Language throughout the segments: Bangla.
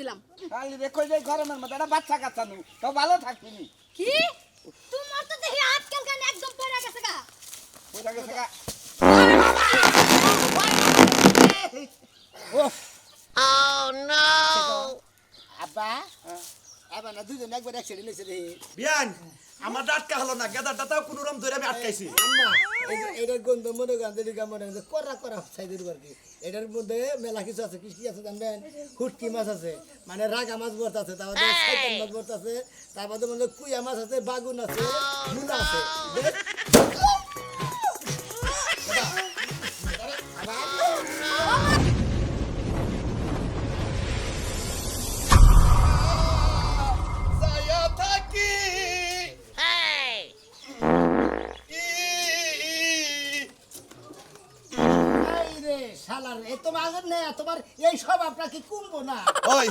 দিলাম? খালি গরমের মধ্যে একটা বাচ্চা কাচ্চা নু তো ভালো থাকবি নি। কি? তোমার তো দেখি আজকাল কান একদম পড়ে গেছে গা। গেছে গা। আব্বা আবার না দুজন একবার অ্যাক্সিডেন্ট হয়েছে রে। বিয়ান আমার ডাটকা হলো না গেদার ডাটাও কোনো রকম ধরে আমি আটকাইছি। এটার গন্ধ মনে করেন যেটা মনে করেন করা করা সাইজ আর কি। এটার মধ্যে মেলা কিছু আছে কি কি আছে জানবেন হুটকি মাছ আছে মানে রাগা মাছ ভর্ত আছে তারপরে মাছ ভর্ত আছে তারপরে মধ্যে কুইয়া মাছ আছে বাগুন আছে মূলা আছে। তোমার না তোমার এই সব আপনার কি না। ওই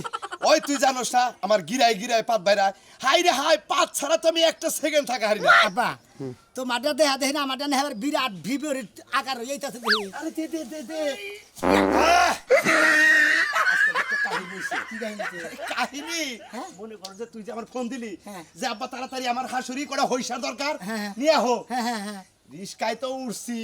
ওই তুই জানোস না আমার গিরাই গিরাই পাত বাইরা হাই রে হাই পাত ছাড়া তো আমি একটা সেকেন্ড থাকা হারি না। আব্বা তো দেহা দেহে না মাটা নেহার বিরাট ভিবরের আকার হইতাছে দেখি। আরে দে দে দে দে। কাহিনী? মনে কর যে তুই যে আমার ফোন দিলি হ্যাঁ। যে আব্বা তাড়াতাড়ি আমার হাসুরি করে হইসার দরকার হ্যাঁ, হ্যাঁ। নিয়ে হ্যাঁ। রিস্কায় তো উঠছি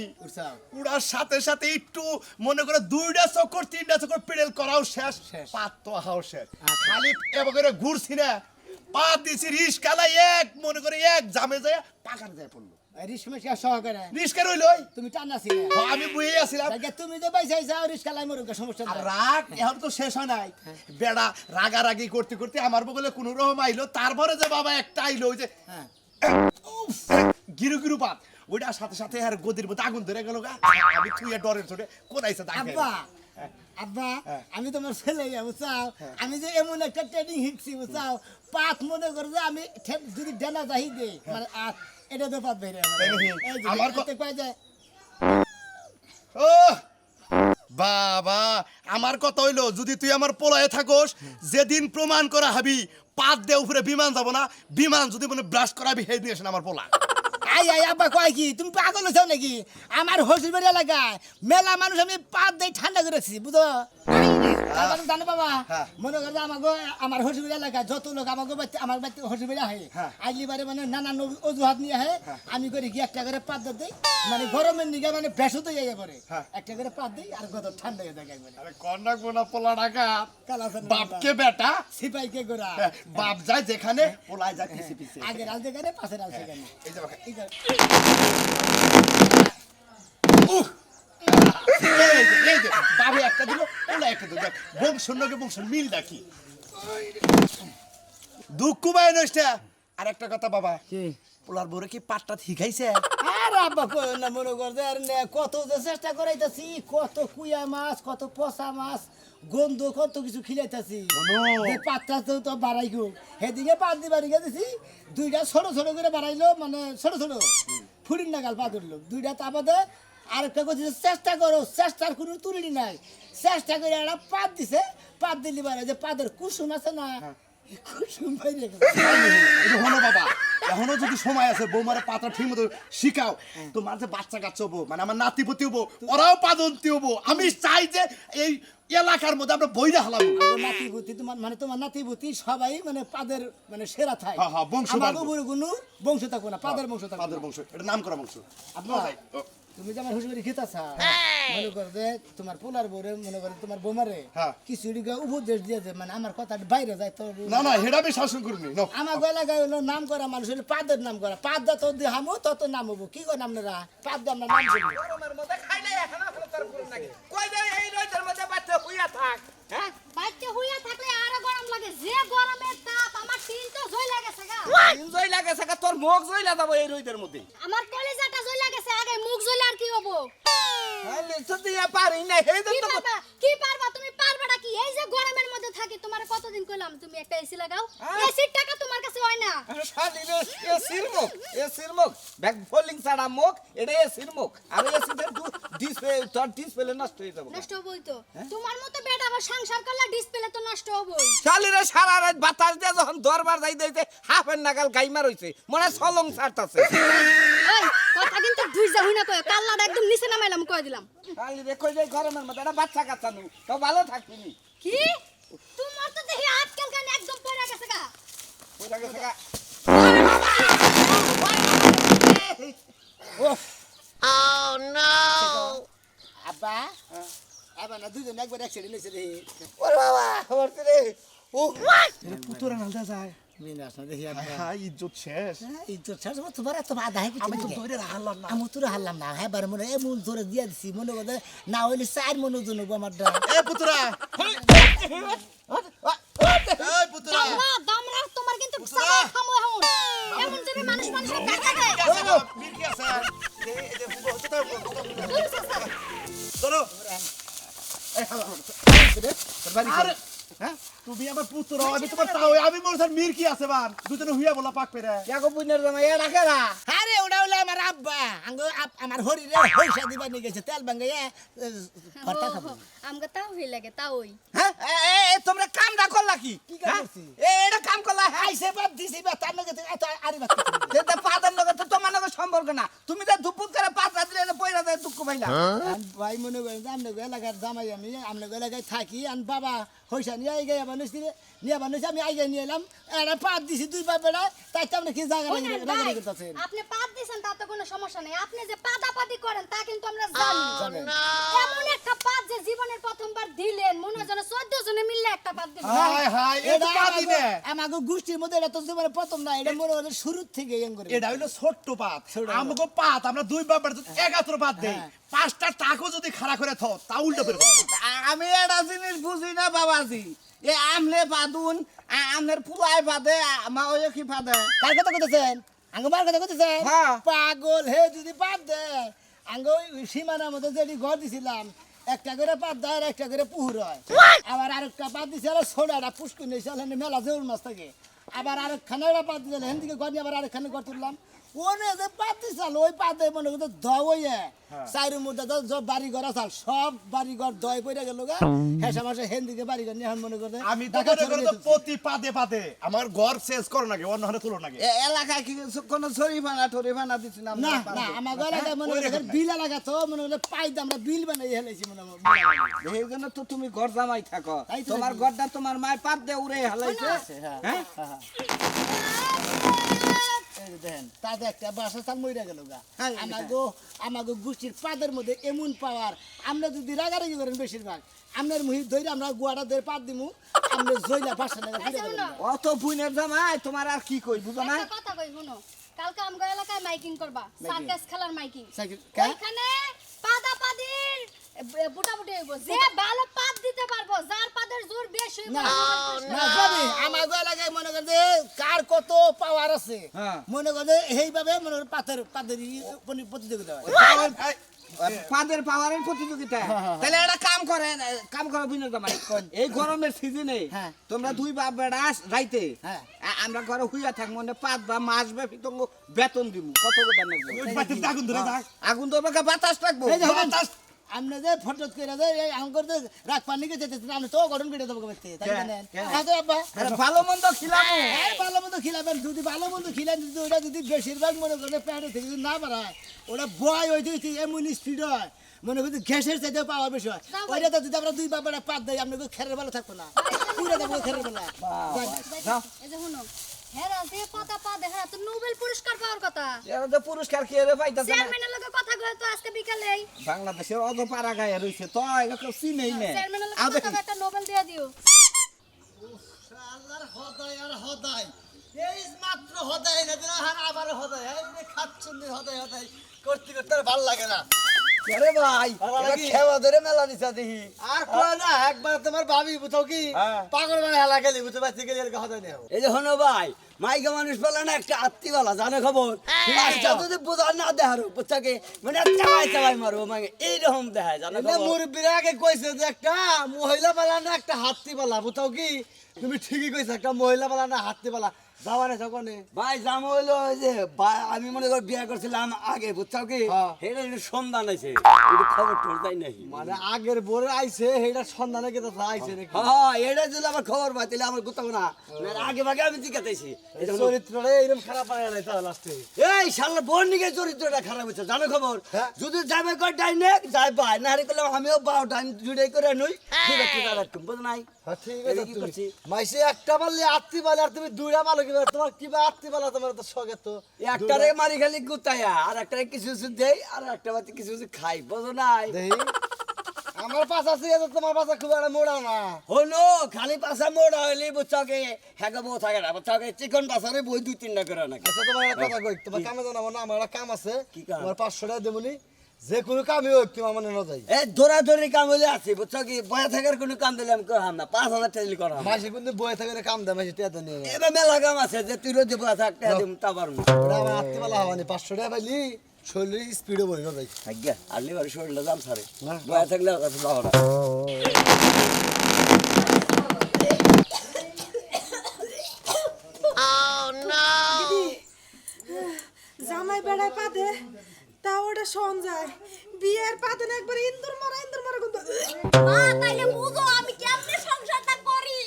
উড়ার সাথে সাথে একটু মনে করে দুইটা চক্কর তিনটা চক্কর পেডেল করাও শেষ। পাত তো হাও শেষ। আচ্ছা। খালি এবার করে ঘুরছি না। পা দিছি রিস্কালা এক মনে করে এক জামে যায় পাকার যায় পড়ল। তুমি হ্যাঁ, আমি বুঝে তুমি যে বাইসাই যাও রিস্কা লাই মরুক সমস্যা। রাগ এখন তো শেষ হয় নাই। বেড়া রাগারাগি করতে করতে আমার বগলে কোন রকম আইলো। তারপরে যে বাবা একটা আইলো ওই যে হ্যাঁ। গিরু গিরু পাত। ওইটা সাথে সাথে আর গদির মধ্যে আগুন ধরে গেল গা। আমি তুই ডরের চোটে আইসা দাগ আব্বা আব্বা হ্যাঁ। আমি তোমার ছেলে বুঝছাও? আমি যে এমন একটা ট্রেনিং শিখছি বুঝছাও? পাত মনে করে যে আমি যদি ডেনা যাই দে মানে আর এটা তো পাত বেরে আমার আমার ক- কয় যায় ও বাবা আমার কথা হইল যদি তুই আমার পোলায় থাকোস যেদিন প্রমাণ করা হবি পাত দে উপরে বিমান যাব না বিমান যদি মনে ব্লাশ করাবি সেই দিন এসে আমার পোলা। আই আই আব্বা কয় কি? তুমি পাগল হয়েছো নাকি? আমার হসির বাড়ি এলাকায় মেলা মানুষ আমি পাত দিয়ে ঠান্ডা করেছি বুঝো? তারপরে জানো বাবা হ্যাঁ। মনে করো আমাকে আমার হসির এলাকায় যত লোক আমাকে আমার বাড়িতে হসির আহে হ্যাঁ। বারে মানে নানান অজুহাত নিয়ে আহে আমি করি কি একটা করে পাত দিই মানে গরমের মানে ভেসো তো পরে। হ্যাঁ। একটা করে পাত দিই আর গত ঠান্ডা হয়ে একবারে। আরে কন্যা কোনা পোলা ডাকা। বাপকে বেটা। সিপাই কে গোরা। হ্যাঁ, বাপ যায় যেখানে পোলায় যায় পিছে পিছে। আগে রাল যেখানে পাশে রাল সেখানে। এই যে এই যে- উহ! এই যে, এই যে, বাবু একটা দিল পোলা একটা দিল দেখ, বংশ নগে বংশ মিল ডাকি দুঃখ পায় নষ্টা আর একটা কথা বাবা পোলার বউরে কি পাটটা শিখাইছে? আর আব্বা কই না মনে করতে আর নে কত যে চেষ্টা করাইতাছি কত কুয়া মাছ কত পচা মাছ গন্ধ কত কিছু খিলাইতাছি। যে তো তো বাড়াই গো। সেদিকে পাত দি বাড়ি গেছি দুইটা ছোট ছোট করে বাড়াইলো মানে ছোট ছোট। ফুরিন নাগাল পা ধরলো। দুইটা তাপাতে আরেকটা করছে চেষ্টা করো চেষ্টার কোনো তুলিনি নাই। চেষ্টা করে একটা পাত দিছে পাত দিলি বারে যে পাতের কুসুম আছে না? কুসুম বাইরে। হলো বাবা এখনও যদি সময় আছে বৌমারে পাতা ঠিক মতো শিখাও। তোমার যে বাচ্চা কাচ্চা হব মানে আমার নাতিপতি হব ওরাও পাদন্তি হব। আমি চাই যে এই এলাকার মধ্যে আমরা বইরা হালাবো। আমার নাতিভূতি তোমার মানে তোমার নাতিভূতি সবাই মানে পাদের মানে সেরা থাই হ্যাঁ, হ্যাঁ, বংশ আমার উপরে কোনো বংশ থাকব না পাদের বংশ থাকব পাদের বংশ এটা নাম করা বংশ। আব্বা। তুমি যে আমার হুজুরি খেতাছ মনে কর যে তোমার পোলার বউরে মনে করে তোমার বোমারে হ্যাঁ। কিছু এদিকে উপদেশ দিয়ে যে মানে আমার কথা বাইরে যায় তো না না হেডা আমি শাসন করবি না আমার এলাকায় হলো নাম করা মানুষ হলো পাদের নাম করা পাদ দা তো দিয়ে হামো তত নাম হব। কি করে আপনারা পাদ দিয়ে আমরা নাম গরমের মধ্যে খাইলে এখন আসলে তোর করুন নাকি কই যাই এই রোদের মধ্যে বাচ্চা হইয়া থাক হ্যাঁ? বাচ্চা হইয়া থাকলে আরও গরম লাগে। যে গরমের তাপ আমার তিন তো জই লাগেছে গা। জয় লাগে সাকা তোর মুখ জয়লা যাব এই রোদের মধ্যে। আমার কলেজাটা জই লাগেছে আগে মুখ জইলে আর কি হব? যদি পারি না কি তো কি পারবা? তুমি পারবাটা কি? এই যে গরমের মধ্যে থাকি তোমার কতদিন কইলাম তুমি একটা এসি লাগাও? হ্যাঁ। এসির টাকা তোমার কাছে হয় না। শালিরে এ সিরমুখ এ সিরমুখ ব্যাক ফোল্ডিং ছাড়া মুখ এটা সিরমুখ আর ডিসপ্লে তোর ডিসপ্লে নষ্ট হয়ে যাবে। নষ্ট হবই তো। তোমার মতো বেটা আবার সংসার করলে ডিসপ্লে তো নষ্ট হবই। শালিরে সারা রাত বাতাস দিয়ে যখন দরবার যাই দিতে হাফের নাগাল গাইমা রইছে। মনে হয় সলং ছাড়তাছে। কথা কিন্তু হই না কয় কাল্লাটা একদম নিচে নামাইলাম কই দিলাম। কালি রে কই যাই গরমের মধ্যে? একটা বাচ্চা কাচ্চা নু। তো ভালো থাকবি কি? তোমার তো দেখি আজকাল কান একদম পড়ে গেছে গা। পড়ে গেছে গা। ওহ ও হ্যাঁ। না দুজন একবার অ্যাক্সিডেন্ট হয়েছে রে। ওর বাবা হরতে রে। ও পুতুরা নালদা যায়। দেখি আব্বা হ্যাঁ ইজ্জত শেষ। তো তোমার এত বাধা হয় আমি তো ধরে হারলাম না। আমি তোর হারলাম না। হ্যাঁ বার মনে এমন ধরে দিয়ে দিছি। মনে করে না হইলে চার মনে জন আমার ডা এ পুতুরা! তোমার কিন্তু এমন যদি মানুষ মানুষের দেখা তো হ্যাঁ? তুমি আমার পুত্র আমি তোমার তাও আমি বলছি মির কি আছে বার? দুজনে হুইয়া বলা পাক পেরে। ইয়াকো বুইনের জামাই এ রাখেরা আরে ওটা হলো আমার আব্বা। আঙ্গ আপ- আমার হরিরে পয়সা দিবার নিয়ে গেছে তেল ভাঙ্গে ভর্তা খাব। আমগা তাও হই লাগে তাওই। হ্যাঁ? এ তোমরা কামটা করলা কি? কি হ্যাঁ? করছি? এ এটা কাম করলা হ্যাঁ আইসে বাদ দিছি বা তার লগে থেকে এত আরে বাদ যেতে পাতার লগে তো তোমার লগে সম্পর্ক না। তুমি তো দুপুর করে পাতা দিলে পয়রা দেয় দুঃখ পাইলা ভাই মনে করেন আপনার এলাকার জামাই আমি এলাকায় থাকি আর বাবা হইসা নিয়ে আই গাই বানিয়েছি নিয়ে বানিয়েছি আমি আই নিয়ে এলাম। একটা পাত দিছি দুই পা বেড়া তাই তো আপনি কি জায়গা করতেছেন? আপনি পাত দিছেন তাতে কোনো সমস্যা নেই। আপনি যে পাদাপাদি করেন তা কিন্তু আমরা জানি। এমন একটা পাত যে জীবনের প্রথমবার দিলেন মনে হয় যেন চোদ্দ জনে মিললে একটা পাত দিলেন। এটা পাদি নে আমাকে গোষ্ঠীর মধ্যে এটা তো জীবনে প্রথম না এটা মনে হয় শুরুর থেকে এম করে এটা হইল ছোট্ট পাত। আমগো পাত আমরা দুই বাবার একাত্র পাত দেই। পাঁচটা টাকও যদি খাড়া করে থাও তা উল্টো করে আমি এটা জিনিস বুঝি না বাবাজি। এ আমলে বাদুন আমনের ফুলাই বাদে আ- মা ওই কি বাদে কার কথা কইতেছেন? আঙ্গ মার কথা কইতেছেন? হ্যাঁ। পাগল হে যদি বাদ দে। আঙ্গ ওই সীমানার মধ্যে যেটি ঘর দিছিলাম একটা করে পাত দেয় আর একটা করে পুহুর হয়। আবার আরেকটা পাত দিছে আর সোডাটা পুষ্কুন নিয়েছে মেলা জেউল মাছ থাকে। আবার আরেকখানে পাত দিছে হেন দিকে ঘর নিয়ে আবার আরেকখানে ঘর তুললাম। ওনে যে পাত দিছাল ওই পাতে মনে করতে দইয়ে চাইরু মধ্যে তো সব বাড়ি ঘর আসাল সব বাড়ি ঘর দই পড়ে গেল গা। হেসা মাসে হেন দিকে বাড়ি ঘর নিয়ে মনে করতে আমি তো মনে। প্রতি পাদে পাদে আমার ঘর শেষ করো নাকি অন্য হাতে তুলো নাকি? এলাকায় কি কোনো শরীফানা টরিফানা দিছি না না না আমার এলাকায় মনে ওই করে রকম বিল এলাকা তো মনে করে পাই দিয়ে আমরা বিল বানাই হেলাইছি মনে হয় এই জন্য তো তুমি ঘর জামাই থাকো। তোমার ঘরটা তোমার মায়ের পাপ দিয়ে উড়ে হালাইছে। হ্যাঁ। দেখেন তাদের একটা বাসা চাল মইরা গেল গা। হ্যাঁ, আমাগো আমাগো গোষ্ঠীর পাদের মধ্যে এমন পাওয়ার আমরা যদি রাগারাগি করেন বেশিরভাগ আপনার মুহি ধরে আমরা গুয়াটা ধরে পাত দিমু আমরা জইলা বাসা না অত বুইনের জামাই তোমার আর কি কই বুঝো না? কথা কই শুনো। কালকে আমগো এলাকায় মাইকিং করবা সার্কাস খেলার মাইকিং। সাইকেল কা? ওইখানে পাদাপাদির হইব যে ভালো পাত দিতে পারব যার পাদের জোর বেশি না না এলাকায় মনে করে কার কত পাওয়ার আছে হ্যাঁ। মনে করে এইভাবে মনে করে পাতের পাতের প্রতিযোগিতা হয়। পাদের পাওয়ারের প্রতিযোগিতা। তাহলে একটা কাম করে কাম করো বিনোদ জামাই এই গরমের সিজনে হ্যাঁ। তোমরা দুই বাপ বেড়া রাইতে হ্যাঁ। আমরা ঘরে হুইয়া থাকব মানে পাঁচ বা মাস ব্যাপী তো বেতন দিব কত আগুন ধরে আগুন তো বাতাস থাকব। আপনি যে ফটো করে যে এই আঙ্গুর যে রাখ পানি কে যেতে আপনি তো গঠন করে দেবো কবে তাই? জানেন? হ্যাঁ তো আব্বা। ভালো মন্দ খিলাবো। এই ভালো মন্দ খিলাবেন যদি ভালো মন্দ খিলেন যদি ওটা যদি বেশিরভাগ মনে করেন প্যান্ট থেকে যদি না বাড়ায় ওটা বয় হইতে হইতে এমন স্পিড হয়। মনে করি গ্যাসের চাইতে পাওয়ার বেশি হয়। ওইটা তো যদি আমরা দুই বাবার পাত দেয় আপনাকে খেরের বেলা থাকব না। পুরো দেবো খেরের বেলা যাও। এই যে শুনো হেরা যে পাতা পা দেখা তো নোবেল পুরস্কার পাওয়ার কথা। এরা তো পুরস্কার কে রে পাইতাছে না। চেয়ারম্যানের লগে কথা কয় তো আজকে বিকালেই বাংলাদেশের অত পাড়া গায়ে রয়েছে তো এগুলো কেউ চিনেই না। চেয়ারম্যানের লগে কথা একটা নোবেল দিয়ে দিও। আল্লাহর হদায় আর এই মাত্র হদায় না দিন আর আবার হদায় এই খাচ্ছুন হদায় হদায় করতে করতে আর ভালো লাগে না। আরে ভাই খেওয়া ধরে মেলা দিছা দেখি। আর কয় না একবার তোমার ভাবি বুঝো কি? হ্যাঁ। পাগল মানে হেলা গেলি বুঝতে পারছি গেলি এরকম হদায় নেই এই যে হনো ভাই মাইকা মানুষ পেলে না একটা আত্মীয়লা জানে খবর? মাছটা যদি বোঝা না দেখার বুঝছাকে মানে চাবাই চাবাই মারবো মানে এইরকম দেখায় জানে মুরব্বীরা আগে কইছে যে একটা মহিলা পালা না একটা হাতি পালা বুঝাও কি? তুমি ঠিকই কইছো একটা মহিলা পালা না হাতি পালা যাবা না। যখন ভাই জাম হইল যে আমি মনে করি বিয়ে করছিলাম আগে বুঝছ কি? হ্যাঁ। এটা একটু সন্ধান আছে একটু খবর টর তাই নাকি? মানে আগের বরে আইছে সেইটা সন্ধানে কেটে আইছে নাকি? হ্যাঁ এটা যদি আমার খবর পাই তাহলে আমার কোথাও না। না, আগে ভাগে আমি জিজ্ঞাসাইছি চরিত্রটা এরকম খারাপ পারে নাই তাহলে লাস্টে। এই শালা বর্ণিকের চরিত্রটা খারাপ হচ্ছে জানো খবর? হ্যাঁ। যদি যাবে কর ডাইনে যাই বাই। না হারি করলে আমিও বাও ডাইন জুড়ে করে নই ঠিক আছে বুঝ নাই? হ্যাঁ ঠিক আছে মাইসে একটা মারলে আত্মি পালে আর তুমি দুইটা মারো তোমার কিবা আত্মি পালা তোমার তো শখে তো একটারে মারি খালি গুতায়া আর একটারে কিছু কিছু দেই আর একটা বাতি কিছু কিছু খাই বুঝো নাই? আমার পাশা আছে তো তোমার পাশা খুব একটা মোড়া না। হলো খালি পাশা মোড়া হইলে বুঝছকে? হ্যাঁ বউ থাকে না বুঝছকে? চিকন পাশারে বই দুই তিনটা করে নাকি আচ্ছা তোমার কথা কই তোমার কামে জানাব না আমার কাম আছে। কি কাম? তোমার পাঁচশো টাকা দেবনি যে কোনো কামই হোক তোমার মনে না যাই। এ দৌড়া দৌড়ি কাম হইলে আছে বুঝছ কি? বয়া থাকার কোনো কাম দিলে আমি করাম না পাঁচ হাজার টাকা করাম। মাসে কিন্তু বয়ে থাকে কাম দেয় মাসে টিয়া তো নিয়ে। এবার মেলা কাম আছে যে তুই রোজ বয়া থাকতে দিম তা পারব না। আমার আত্মি পালা হওয়ানি পাঁচশো টাকা পাইলি শরীরে স্পিডও না যাই। আজ্ঞা আর্লি বাড়ি শরীরটা দাম সারে। না। বয়া থাকলে কাছে যাব না। জামাই বেড়ায় পাদে তা ওটা শোন যায় বিয়ের পাদে না একবার ইন্দুর মারা ইন্দুর মারা কিন্তু মা তাইলে বুঝো আমি কেমনে সংসারটা করি?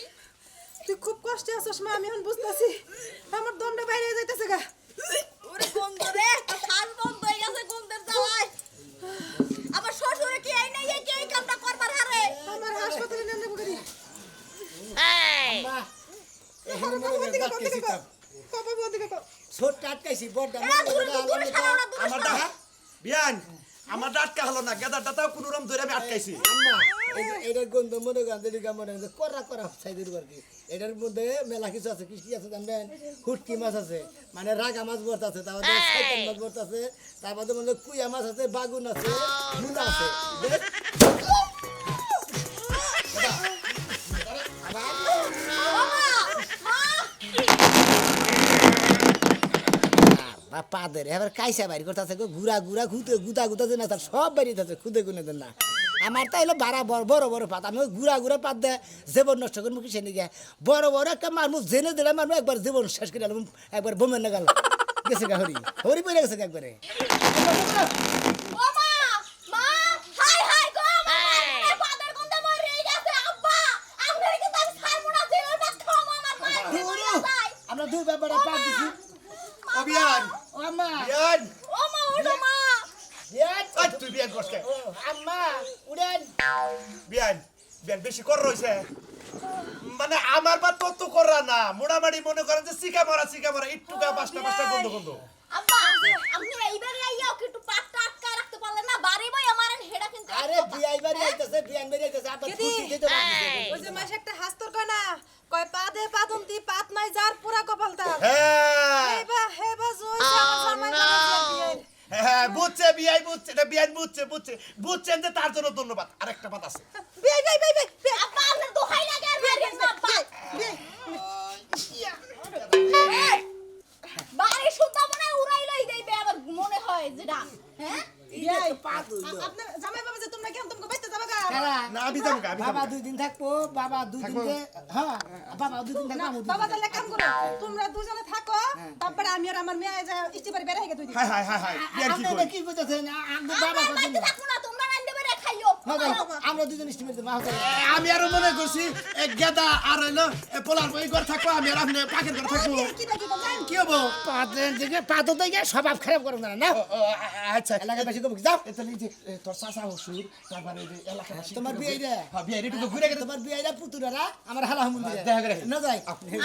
তুই খুব কষ্টে আছিস মা আমি এখন বুঝতেছি। আমার দমটা বাইরে যাইতেছে গা। ওরে বন্ধ রে শাল বন্ধ হয়ে গেছে গন্ধের জ্বালায়। আমার শ্বশুরে কি এই নাই কি এই কামটা করবার হারে? আমার হাসপাতালে নিয়ে নেব করি ছোট আটকাইছি বড় দূরে আমার সরাও। বিয়ান আমার আটকা হলো না গেদার তাও কোনো রকম ধরে আমি আটকাইছি। এটার গন্ধ মনে করেন যেদিকে মনে করেন করা করা সাইজের আর কি এটার মধ্যে মেলা কিছু আছে কি কি আছে জানবেন হুটকি মাছ আছে মানে রাগা মাছ ভর্তা আছে তারপরে সাইকেল মাছ ভর্তা আছে তারপর মনে হয় কুইয়া মাছ আছে বাগুন আছে মুলা আছে। বা পাদের। এবার কাইসা বাইর করতেছে গো ঘুরা ঘুরা ঘুতে গুতা গুতা না তার সব বাইরে আছে খুদে গুনে দেন না। আমার তাই হলো বাড়া বড় বড় বড় পাত আমি ঘুরা ঘুরা পাত দেয় জীবন নষ্ট করব কিসে নিয়ে বড় বড় একটা মারমু জেনে দিলে মারমু একবার জীবন শেষ করে আলম একবার বোমের না গেল গেছে গা হরি। হরি পড়ে গেছে একবারে। ও মা! মা! হাই হাই গো আমার দুই ব্যাপারে পাত দিছি। ও আম্মা বিয়ান ও মা ওঠো মা বিয়ান আই তুই বিয়ান করছ কে আম্মা উড়েন বিয়ান বিয়ান বেশি কর রইছে মানে আমার বা তত করা না মোড়ামাড়ি মনে করেন যে সিকা মারা সিকা মারা একটু গা পাঁচটা পাঁচটা বন্ধ আপনি এইবারে আইয়াও কি একটু পাটটা আটকা রাখতে পারলেন না বাড়ি বই আমার হেডা কিন্তু আরে বিয়াই বাড়ি আইতেছে বিয়ান বাড়ি আইতেছে আবার? ফুটি দিতে ওই যে মাসে একটা হাস্তর কয় না? কয় পাদে পাদন্তি পাত নাই যার পুরা কপাল তার হ্যাঁ হেবা হেবা জয় আমার জামাই বাবা হ্যাঁ বুঝছে বিয়াই বুঝছে এটা বিয়ান বুঝছে বুঝছে। বুঝছেন যে তার জন্য ধন্যবাদ। আরেকটা পাত আছে। বিয়ে বিয়ে বিয়ে বিয়ে আব্বা আপনার দোহাই লাগে আর মারিয়েন না আব্বা বাড়ি সুতা মনে হয় আবার মনে হয় যেটা হ্যাঁ? বাবা যে তোমরা কেমন তোমাকে বাইতে যাবে গা? কারা? না আমি যাব গা, আমি যাব বাবা। দুই দিন থাকব বাবা দুই দিন যে- হ্যাঁ বাবা দুই দিন থাকব বাবা তাহলে কাম করো তোমরা দুজনে থাকো তারপরে আমি আর আমার মেয়ে ইচ্ছে পারি বেড়ে গেছে দুই দিন। কি করি আমি বাবা আমরা না, আমরা দুজন মাফ করে আমি আরও মনে করছি এক গেদা আর হইল এ পোলার বই ঘর থাকব আমি আর আপনি পাখির ঘর থাকব। কি দেখি তো জান কি হব? পাতেন থেকে পাতো থেকে স্বভাব খারাপ করুন না না আচ্ছা। এলাকা বেশি কম যাও। তাহলে এই যে তোর চাচা হসুর তারপরে এই যে এলাকাবাসী তোমার বিয়ে রে? হ্যাঁ বিয়ে রে একটু ঘুরে গেছে তোমার বিয়েরা পুতুরারা আমার হালা হুমুন্দি দেখা করে। না যাই।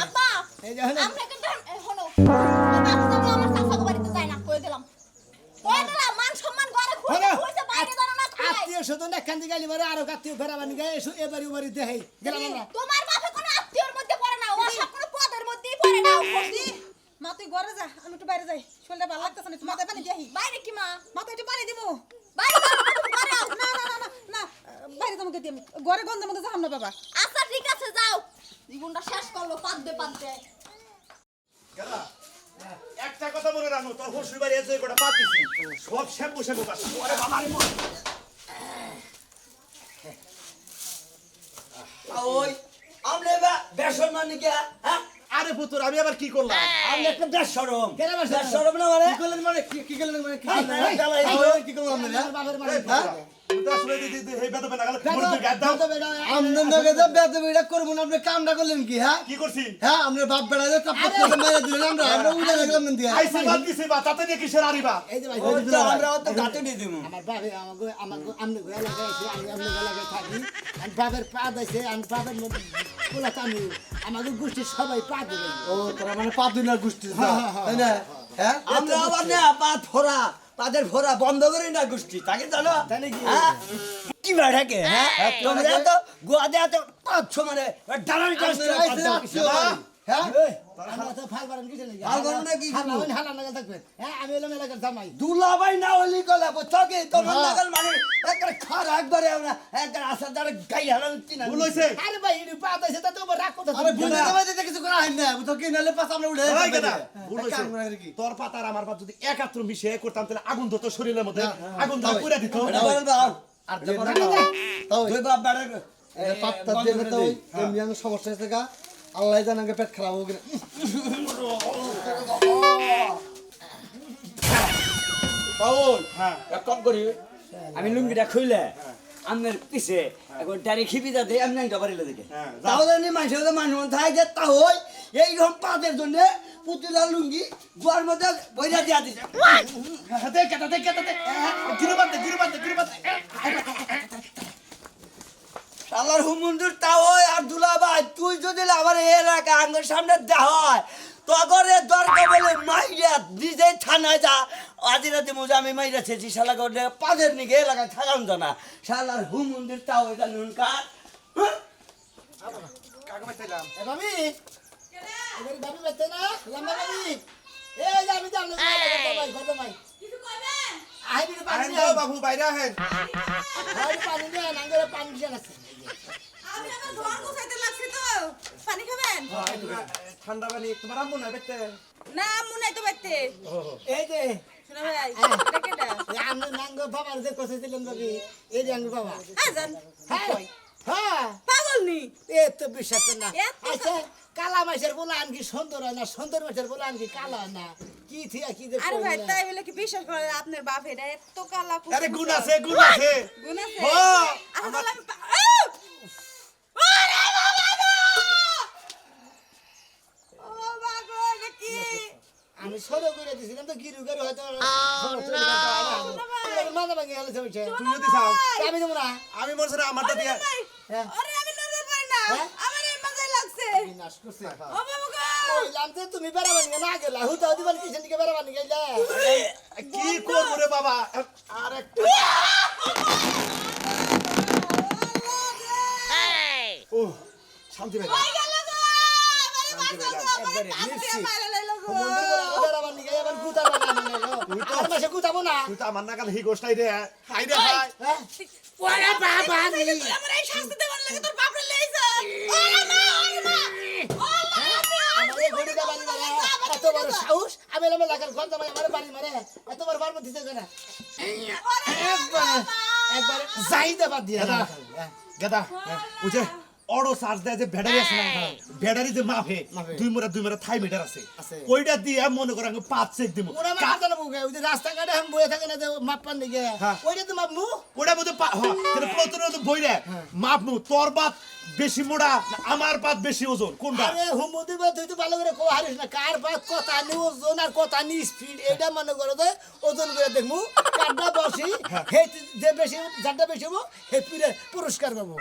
আব্বা এই যে হলো। আমরা কিন্তু হলো। আমার চাচা বাড়িতে যায় না কই দিলাম। কই দিলাম মান সম্মান করে খুঁজে হলো খুঁজে বাইরে জানো না খাই আত্মীয় স্বজন এখান থেকে গালি মারে আরও আত্মীয় ফেরা বানি গায়ে এসো এবারে ওবারে দেখাই গেলাম আমরা। তোমার বাপে কোনো আত্মীয়র মধ্যে পড়ে না ও সব কোনো পদের মধ্যেই পড়ে না। ও মা তুই ঘরে যা আমি একটু বাইরে যাই। শরীরটা ভালো লাগতেছে না মাথায় পানি দিয়াহি বাইরে কি মা? মাথায় একটু পানি দিমু। বাইরে না। না না না না না বাইরে তোমাকে দিই আমি ঘরে গন্ধের মধ্যে যাহাম না বাবা। আচ্ছা ঠিক আছে যাও। জীবনটা শেষ করল পাদ্দে পাদ্দে গেদা, একটা কথা মনে রাখো তোর হসুর বাড়ি এসে গোটা পাতিছি সব শ্যাম্পু শ্যাম্পু কাজ ওরে বাবা রে মা। ওই আমরা এবার বেসর মানে কি হ্যাঁ? আরে পুতুর আমি আবার কি করলাম? আমি একটা বেসরম। কেন দেশ সরম না মানে? কি করলেন মানে? কি কি করলেন মানে? কি দিল। কি করলাম আমরা আমার বাপের বাড়ি আপনি কামটা করলেন কি হ্যাঁ? কি করছি? হ্যাঁ আমরা বাপ বেড়া যে মেরে দিলেন আমরা আমরা উঠে গেলাম দিয়া আইসি বাদ দিছি বা তাতে নিয়ে কিসের আরিবা এই যে ভাই আমরা তো গাতে দিয়ে দিব আমার বাবে আমাকে আমাকে আমনে গো এলাকায় আমি আমনে গো এলাকায় থাকি। আমি বাবার পা দিয়েছে আমি বাবার মধ্যে আমি আমাকে গোষ্ঠীর সবাই পা দেবে। ও তোরা মানে পাপ দিনার গোষ্ঠী তাই না? হ্যাঁ আমরা আবার না পা ফোরা পাদের ভোরা বন্ধ করে না গোষ্ঠী তাকে জানো? তাই নাকি? হ্যাঁ? কি বেড়াকে হ্যাঁ তোমরা তো গোয়া দেয়া তো পাচ্ছ মানে বাড়ি, হ্যাঁ? না হালা হ্যাঁ গলা তোমার মানে একবার খারা একবারে আমরা একবার আসার দ্বারা গাই হারান চিনা আরে ভাই এর পা আরে বুঝে কিছু করা হয় না নালে আমরা তোর পাতা আর আমার পাতা যদি একাত্র মিশে করতাম তাহলে আগুন ধরতো শরীরের মধ্যে আগুন ধরে পুরা দিত আর দেখো তাও দুই বাপ বেড়া পাত্তা দিয়ে তো এমনি সমস্যা হয়েছে গা আল্লাহ জানে আগে পেট খারাপ হোক হ্যাঁ। আমি লুঙ্গিটা খুইলে আপনার পিছে এখন ডাইরেক্ট খিপি যাতে আমি নাইটা পারিলে দেখে। হ্যাঁ। তাহলে নি মানুষ থাকে যে তা হই এইরকম পাতের জন্য পুতুলা লুঙ্গি গোয়ার মধ্যে বইরা দিয়া দিছে। দেখ দেখ দেখ গিরো বাদ দে গিরো বাদ দে গিরো বাদ দে শালার হুমুন্দুর তা হই আর দুলা ভাই তুই যদি আমার এলাকা আঙ্গের সামনে দেওয়া হয় তগরে দরকার বলে মাইরা নিজে থানায় যা। আজি রাতে মোজা আমি মাইরা ছেছি শালা করে পাদের নিকে এলাকায় থাকাম জানা শালার হুমুন্দুর তা হই জানুন কার। হ্যাঁ? এ এবারে ভাবি বেতে না? লম্বা এই আমি জানলাম কত ভাই কিছু কইবেন? আই পানি দাও বাবু বাইরে আহেন। আই পানি দে নাঙ্গরে পানি দিয়ে আছে। আমি আমার ঘর গোছাইতে লাগছি তো। পানি খাবেন? ঠান্ডা পানি তোমার আম্মু না দেখতে না তো বাইতে এই যে শোনা ভাই এটা কেটা আমি নাঙ্গ বাবার যে দিলেন ভাবি এই যে আঙ্গ বাবা। হ্যাঁ হ্যাঁ পাগল নি? এ তো বিশ্বাস না। আচ্ছা মাছের বলে আনকি সুন্দর হয় না সুন্দর মাছের বলে আনকি কালা হয় না। কি থিয়া কি আরে ভাই তাই বলে কি বিশ্বাস করে আপনার বাপ এটা এত কালা আরে গুণ আছে গুণ আছে। গুণ আছে? আচ্ছা আমি সরো করে দিছিলাম তো গিরু গরু হয়তো মাথা ভাঙে গেল তুমি যদি চাও। আমি দেবো না। আমি আমারটা দিয়া হ্যাঁ। বিনাশ করছে ও বাবা গো! কইলাম যে তুমি বেড়াবান না গেলা হুতা দিবান কিসের দিকে বেড়াবান গেলা কি করব রে বাবা আর একটা ও শান্তি ভাই কই সাহস আমি এলাম এলাকার ঘর জামাই আমার বাড়ি মারে। এত বড় গর্ব দিতে না। একবার একবার যাইতে বাদ দিয়া। গেদা গেদা ওই যে অড়ো চার্জ দেয় যে ব্যাটারি আছে না ব্যাটারি যে মাপে। দুই দুই থাই মিটার আছে। ওইটা দিয়ে মনে করে আমি পাঁচ চেক দিব। ওরা মাপ জানা বুকে ওই যে রাস্তাঘাটে আমি বয়ে থাকে না যে মাপ পান দিকে হ্যাঁ। ওইটা তো মাপ মু ওটা মধ্যে প্রতিরোধ বইরে মাপনু তোর বেশি মোড়া আমার পাত বেশি ওজন কোনটা? আরে হুমুদি বা তুই তো ভালো করে কো হারিস না কার বা কথা নি ওজন আর কথা নি স্পিড এটা মনে করো যে ওজন করে দেখমু কারটা বসি হে যে বেশি যারটা বেশি হব হে পুরে পুরস্কার পাবো।